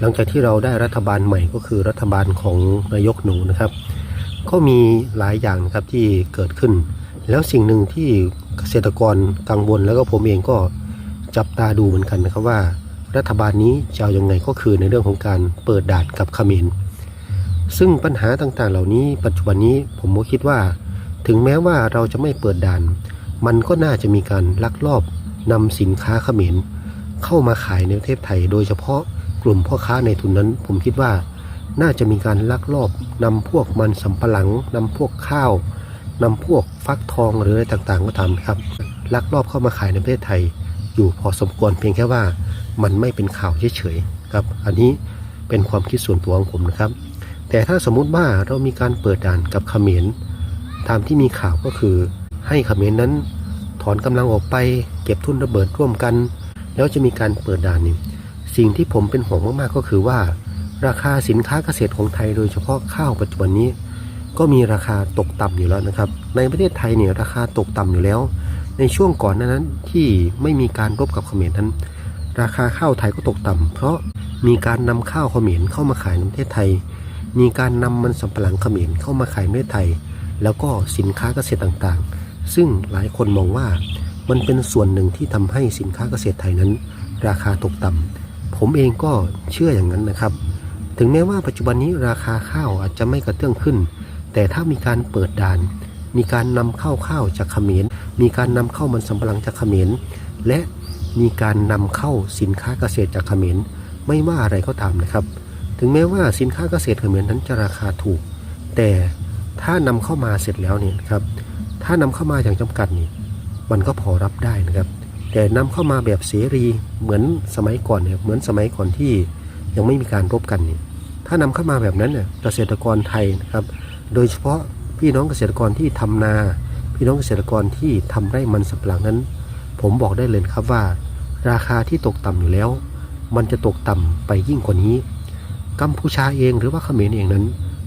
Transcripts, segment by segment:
หลังจากที่เราได้รัฐบาลใหม่ก็คือรัฐบาลของนายกหนูนะครับ ก็มีหลายอย่างนะครับที่เกิดขึ้น แล้วสิ่งหนึ่งที่เกษตรกรกังวลแล้วก็ผมเองก็จับตาดูเหมือนกันนะครับว่า รัฐบาลนี้จะเอายังไงก็คือในเรื่องของการเปิดด่านกับขมรซึ่งปัญหาต่างๆ เหล่านี้ปัจจุบันนี้ผมก็คิดว่า ถึงแม้ว่าเราจะไม่เปิดด่าน มันก็น่าจะมีการลักลอบนำสินค้าเขมรเข้ามาขายในประเทศไทย โดยเฉพาะ กลุ่มพ่อค้าในทุนนั้น ผมคิดว่าน่าจะมีการลักลอบนำพวกมันสำปะหลังนำพวกข้าวนำพวกฟักทองหรืออะไรต่างๆ ก็ตามนะครับลักลอบเข้ามาขายในประเทศไทย อยู่พอสมควรเพียงแค่ว่ามันไม่เป็นข่าวเฉยๆครับ อันนี้เป็นความคิดส่วนตัวของผมนะครับ แต่ถ้าสมมุติว่าเรามีการเปิดด่านกับเขมรตามที่มีข่าวก็คือ ให้เขมรนั้นถอนกำลังออกไป เก็บทุนระเบิดร่วมกัน แล้วจะมีการเปิดด่านนี่ สิ่งที่ผมเป็นห่วงมากๆก็คือว่า ราคาสินค้าเกษตรของไทยโดยเฉพาะข้าวปัจจุบันนี้ ก็มีราคาตกต่ำอยู่แล้วนะครับ ในประเทศไทยเนี่ยราคาตกต่ำอยู่แล้ว ในช่วงก่อนหนานั้นที่ไม่มีการรบกับเขมรนั้น ราคาข้าวไทยก็ตกต่ำเพราะมีการนำข้าวเขมรเข้ามาขายในประเทศไทย มีการนำมันสำปะหลังเขมรเข้ามาขายในประเทศไทย แล้วก็สินค้าเกษตรต่างๆ ซึ่งหลายคนมองว่ามันเป็นส่วนหนึ่งที่ทำให้สินค้าเกษตรไทยนั้น ราคาตกต่ำ ผมเองก็เชื่ออย่างนั้นนะครับ ถึงแม้ว่าปัจจุบันนี้ราคาข้าวอาจจะไม่กระเตื้องขึ้น แต่ถ้ามีการเปิดด่าน มีการนำเข้าข้าวจากเขมร มีการนำเข้ามันสำปะหลังจากเขมร และมีการนำเข้าสินค้าเกษตรจากเขมร ไม่ว่าอะไรก็ตามนะครับ ถึงแม้ว่าสินค้าเกษตรเขมรนั้นจะราคาถูก แต่ถ้านำเข้ามาเสร็จแล้วเนี่ยครับ ถ้านำเข้ามาอย่างจำกัดนี่ มันก็พอรับได้นะครับ แต่นำเข้ามาแบบเสรีเหมือนสมัยก่อนเนี่ยเหมือนสมัยก่อนที่ยังไม่มีการรบกันเนี่ยถ้านำเข้ามาแบบนั้นเนี่ยเกษตรกรไทยนะครับ โดยเฉพาะพี่น้องเกษตรกรที่ทำนา พี่น้องเกษตรกรที่ทำไร่มันสำปะหลังนั้น ผมบอกได้เลยครับว่า ราคาที่ตกต่ำอยู่แล้ว มันจะตกต่ำไปยิ่งกว่านี้ กัมพูชาเองหรือว่าเขมรเองนั้น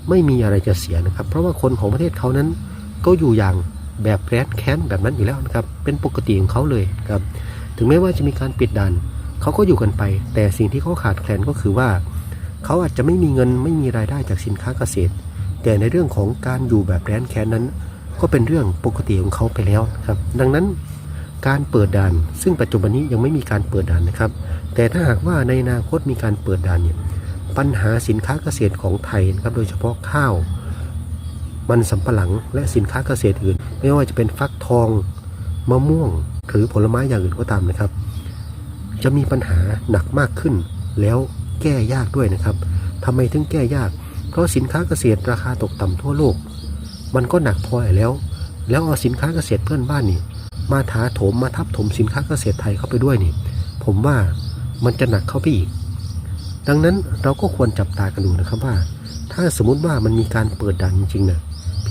ไม่มีอะไรจะเสียนะครับ เพราะว่าคนของประเทศเขานั้นก็อยู่อย่าง แบบแร้นแค้นแบบนั้นอยู่แล้วนะครับ เป็นปกติของเขาเลยครับ ถึงแม้ว่าจะมีการปิดด่านเขาก็อยู่กันไป แต่สิ่งที่เขาขาดแคลนก็คือว่า เขาอาจจะไม่มีเงินไม่มีรายได้จากสินค้าเกษตร แต่ในเรื่องของการอยู่แบบแร้นแค้นนั้น ก็เป็นเรื่องปกติของเขาไปแล้วครับ ดังนั้นการเปิดด่าน ซึ่งปัจจุบันนี้ยังไม่มีการเปิดด่านนะครับ แต่ถ้าหากว่าในอนาคตมีการเปิดด่านเนี่ยปัญหาสินค้าเกษตรของไทยนะครับโดยเฉพาะข้าว มันสำปะหลังและสินค้าเกษตรอื่น ไม่ว่าจะเป็นฟักทองมะม่วง หรือผลไม้อย่างอื่นก็ตามนะครับ จะมีปัญหาหนักมากขึ้น แล้วแก้ยากด้วยนะครับทำไมถึงแก้ยาก เพราะสินค้าเกษตรราคาตกต่ำทั่วโลก มันก็หนักพอแล้ว แล้วเอาสินค้าเกษตรเพื่อนบ้านนี่ มาถาโถมมาทับถมสินค้าเกษตรไทยเข้าไปด้วยนี่ ผมว่ามันจะหนักเข้าไปอีก ดังนั้นเราก็ควรจับตากันดูนะครับว่า ถ้าสมมุติว่ามันมีการเปิดด่านจริงๆนะ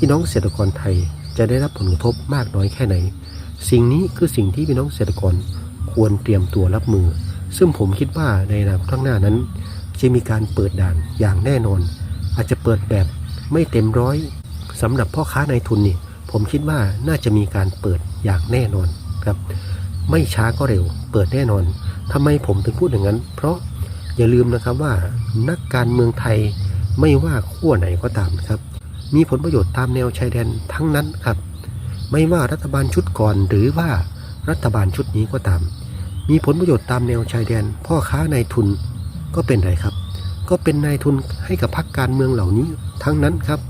พี่น้องเกษตรกรไทยจะได้รับผลกระทบมากน้อยแค่ไหน สิ่งนี้คือสิ่งที่พี่น้องเกษตรกรควรเตรียมตัวรับมือ ซึ่งผมคิดว่าในอนาคตข้างหน้านั้น จะมีการเปิดด่านอย่างแน่นอน อาจจะเปิดแบบไม่เต็มร้อยสำหรับพ่อค้าในทุนนี่ผมคิดว่าน่าจะมีการเปิดอย่างแน่นอนครับ ไม่ช้าก็เร็ว เปิดแน่นอนทำไมผมถึงพูดอย่างนั้น เพราะอย่าลืมนะครับว่านักการเมืองไทยไม่ว่าขั้วไหนก็ตามครับ มีผลประโยชน์ตามแนวชายแดนทั้งนั้นครับ ไม่ว่ารัฐบาลชุดก่อนหรือว่ารัฐบาลชุดนี้ก็ตาม มีผลประโยชน์ตามแนวชายแดน พ่อค้านายทุนก็เป็นไรครับ ก็เป็นนายทุนให้กับพรรคการเมืองเหล่านี้ทั้งนั้นครับ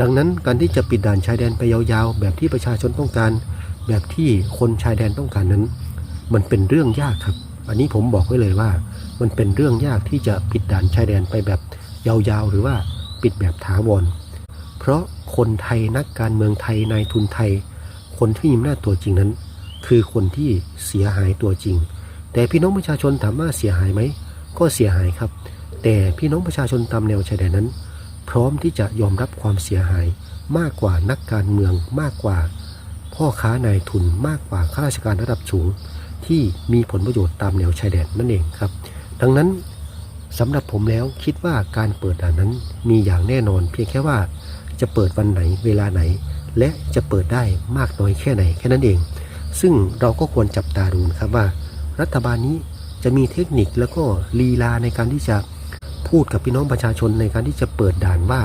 ดังนั้นการที่จะปิดด่านชายแดนไปยาวๆ แบบที่ประชาชนต้องการ แบบที่คนชายแดนต้องการนั้น มันเป็นเรื่องยากครับ อันนี้ผมบอกไว้เลยว่า มันเป็นเรื่องยากที่จะปิดด่านชายแดนไปแบบยาวๆ หรือว่าปิดแบบถาวร เพราะคนไทยนักการเมืองไทยนายทุนไทย คนที่มีอำนาจตัวจริงนั้น คือคนที่เสียหายตัวจริง แต่พี่น้องประชาชนถามว่าเสียหายไหมก็เสียหายครับ แต่พี่น้องประชาชนตามแนวชายแดนนั้น พร้อมที่จะยอมรับความเสียหายมากกว่านักการเมืองมากกว่า พ่อค้านายทุนมากกว่าข้าราชการระดับสูง ที่มีผลประโยชน์ตามแนวชายแดนนั่นเองครับ ดังนั้นสำหรับผมแล้วคิดว่าการเปิดด่านนั้นมีอย่างแน่นอนเพียงแค่ว่า จะเปิดวันไหนเวลาไหน และจะเปิดได้มากน้อยแค่ไหนแค่นั้นเอง ซึ่งเราก็ควรจับตาดูนะครับว่า รัฐบาลนี้จะมีเทคนิคแล้วก็ลีลาในการที่จะพูดกับพี่น้องประชาชนในการที่จะเปิดด่านว่า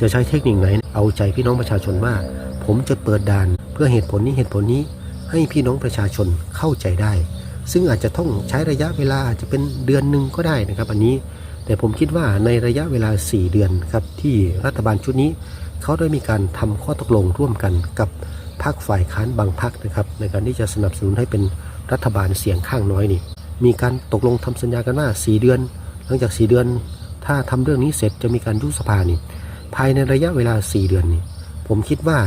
จะใช้เทคนิคไหนเอาใจพี่น้องประชาชนว่า ผมจะเปิดด่านเพื่อเหตุผลนี้เหตุผลนี้ให้พี่น้องประชาชนเข้าใจได้ ซึ่งอาจจะต้องใช้ระยะเวลาอาจจะเป็นเดือนหนึ่งก็ได้นะครับ อันนี้ แต่ผมคิดว่าในระยะเวลา 4 เดือนครับที่รัฐบาลชุดนี้ เขาได้มีการทำข้อตกลงร่วมกันกับพรรคฝ่ายค้านบางพรรคนะครับในการที่จะสนับสนุนให้เป็นรัฐบาลเสียงข้างน้อยนี่มีการตกลงทำสัญญากันว่า 4 เดือน หลังจาก 4 เดือน ถ้าทำเรื่องนี้เสร็จจะมีการยุบสภานี่ภายในระยะเวลา 4 เดือนนี่ผมคิดว่า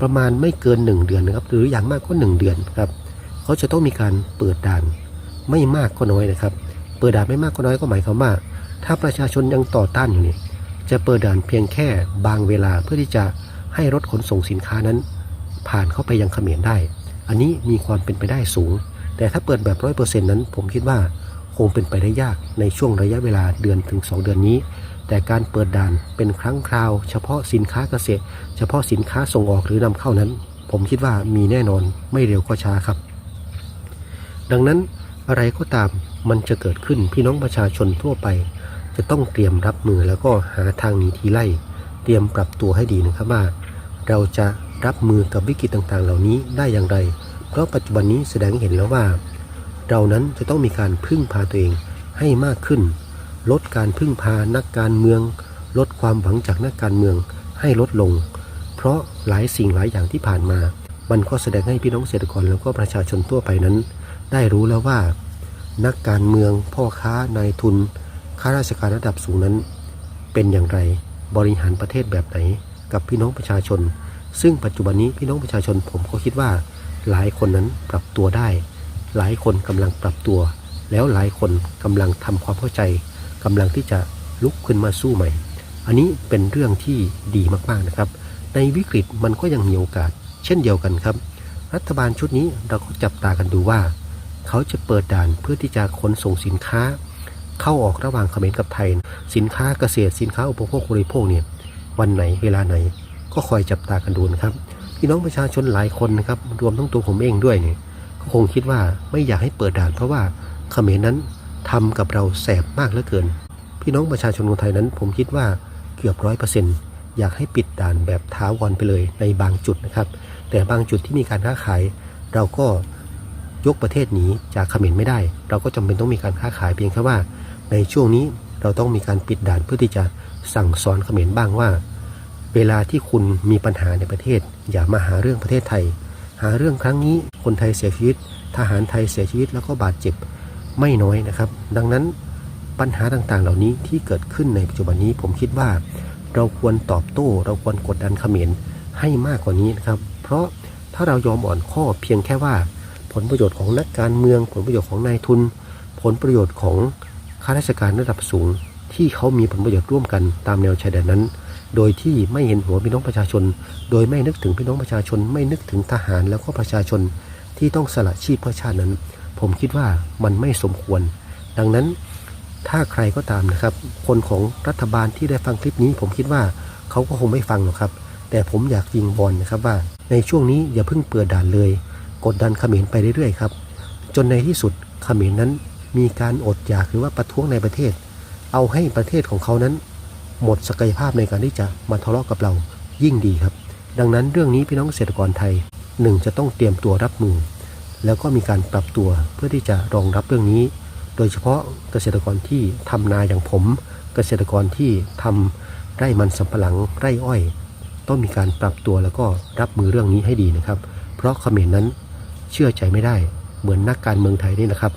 ประมาณไม่เกิน 1 เดือนนะครับหรืออย่างมากก็ 1 เดือนครับเขาจะต้องมีการเปิดด่านไม่มากก็น้อยนะครับ เปิดด่านไม่มากก็น้อยก็หมายความว่า ถ้าประชาชนยังต่อต้านอยู่นี่จะเปิดด่านเพียงแค่บางเวลาเพื่อที่จะให้รถขนส่งสินค้านั้น ผ่านเข้าไปยังเขมรได้ อันนี้มีความเป็นไปได้สูง แต่ถ้าเปิดแบบร้อยเปอร์เซ็นต์นั้น ผมคิดว่าคงเป็นไปได้ยากในช่วงระยะเวลาเดือนถึง 2 เดือนนี้ แต่การเปิดด่านเป็นครั้งคราว เฉพาะสินค้าเกษตร เฉพาะสินค้าส่งออกหรือนำเข้านั้น ผมคิดว่ามีแน่นอนไม่เร็วก็ช้าครับ ดังนั้นอะไรก็ตาม มันจะเกิดขึ้นพี่น้องประชาชนทั่วไป จะต้องเตรียมรับมือแล้วก็หาทางหนีทีไล่ เตรียมปรับตัวให้ดีนะครับว่า เราจะรับมือกับวิกฤตต่างๆ เหล่านี้ได้อย่างไร เพราะปัจจุบันนี้แสดงให้เห็นแล้วว่า เรานั้นจะต้องมีการพึ่งพาตัวเองให้มากขึ้น ลดการพึ่งพานักการเมือง ลดความหวังจากนักการเมืองให้ลดลง เพราะหลายสิ่งหลายอย่างที่ผ่านมา มันก็แสดงให้พี่น้องเกษตรกรแล้วก็ประชาชนทั่วไปนั้น ได้รู้แล้วว่า นักการเมืองพ่อค้านายทุนข้าราชการระดับสูงนั้น เป็นอย่างไรบริหารประเทศแบบไหนกับพี่น้องประชาชน ซึ่งปัจจุบันนี้พี่น้องประชาชนผมก็คิดว่า หลายคนนั้นปรับตัวได้ หลายคนกำลังปรับตัว แล้วหลายคนกำลังทำความเข้าใจกำลังที่จะลุกขึ้นมาสู้ใหม่ อันนี้เป็นเรื่องที่ดีมากๆนะครับ ในวิกฤตมันก็ยังมีโอกาส เช่นเดียวกันครับ รัฐบาลชุดนี้เราก็จับตากันดูว่า เขาจะเปิดด่านเพื่อที่จะขนส่งสินค้า เข้าออกระหว่างเขมรกับไทย สินค้าเกษตรสินค้าอุปโภคบริโภคเนี่ยวันไหนเวลาไหน ก็คอยจับตากันดูนะครับพี่น้องประชาชนหลายคนนะครับรวมทั้งตัวผมเองด้วยเนี่ยก็คงคิดว่าไม่อยากให้เปิดด่าน เพราะว่าเขมรนั้นทำกับเราแสบมากเหลือเกิน พี่น้องประชาชนคนไทยนั้น ผมคิดว่าเกือบร้อยเปอร์เซ็นต์อยากให้ปิดด่านแบบท้าวรไปเลยในบางจุดนะครับ แต่บางจุดที่มีการค้าขาย เราก็ ยกประเทศหนีจากเขมรไม่ได้ เราก็จำเป็นต้องมีการค้าขายเพียงแค่ว่า ในช่วงนี้เราต้องมีการปิดด่านเพื่อที่จะสั่งสอนเขมรบ้างว่า เวลาที่คุณมีปัญหาในประเทศ อย่ามาหาเรื่องประเทศไทย หาเรื่องครั้งนี้คนไทยเสียชีวิต ทหารไทยเสียชีวิตแล้วก็บาดเจ็บไม่น้อยนะครับ ดังนั้นปัญหาต่างๆ เหล่านี้ที่เกิดขึ้นในปัจจุบันนี้ผมคิดว่า เราควรตอบโต้ เราควรกดดันเขมรให้มากกว่านี้นะครับ เพราะถ้าเรายอมอ่อนข้อเพียงแค่ว่า ผลประโยชน์ของนักการเมือง ผลประโยชน์ของนายทุน ผลประโยชน์ของข้าราชการระดับสูง ที่เขามีผลประโยชน์ร่วมกันตามแนวชายแดนนั้น โดยที่ไม่เห็นหัวพี่น้องประชาชน โดยไม่นึกถึงพี่น้องประชาชน ไม่นึกถึงทหารแล้วก็ประชาชนที่ต้องสละชีพเพื่อชาตินั้น ผมคิดว่ามันไม่สมควร ดังนั้นถ้าใครก็ตามนะครับ คนของรัฐบาลที่ได้ฟังคลิปนี้ ผมคิดว่าเขาก็คงไม่ฟังหรอกครับ แต่ผมอยากยิงบอลนะครับว่า ในช่วงนี้อย่าเพิ่งเปิดด่านเลย กดดันเขมรไปเรื่อยๆครับ จนในที่สุดเขมรนั้นมีการอดอยากหรือว่าประท้วงในประเทศ เอาให้ประเทศของเขานั้น หมดศักยภาพในการที่จะมาทะเลาะกับเรายิ่งดีครับ ดังนั้นเรื่องนี้พี่น้องเกษตรกรไทยหนึ่งจะต้องเตรียมตัวรับมือ แล้วก็มีการปรับตัวเพื่อที่จะรองรับเรื่องนี้ โดยเฉพาะเกษตรกรที่ทำนาอย่างผม เกษตรกรที่ทำไร่มันสำปะหลังไร่อ้อย ต้องมีการปรับตัวแล้วก็รับมือเรื่องนี้ให้ดีนะครับ เพราะเขมรนั้น เชื่อใจไม่ได้ เหมือนนักการเมืองไทยนี่นะครับ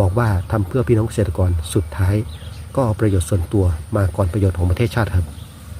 บอกว่าทำเพื่อพี่น้องเกษตรกรสุดท้าย ก็เอาประโยชน์ส่วนตัวมาก่อนประโยชน์ของประเทศชาติครับ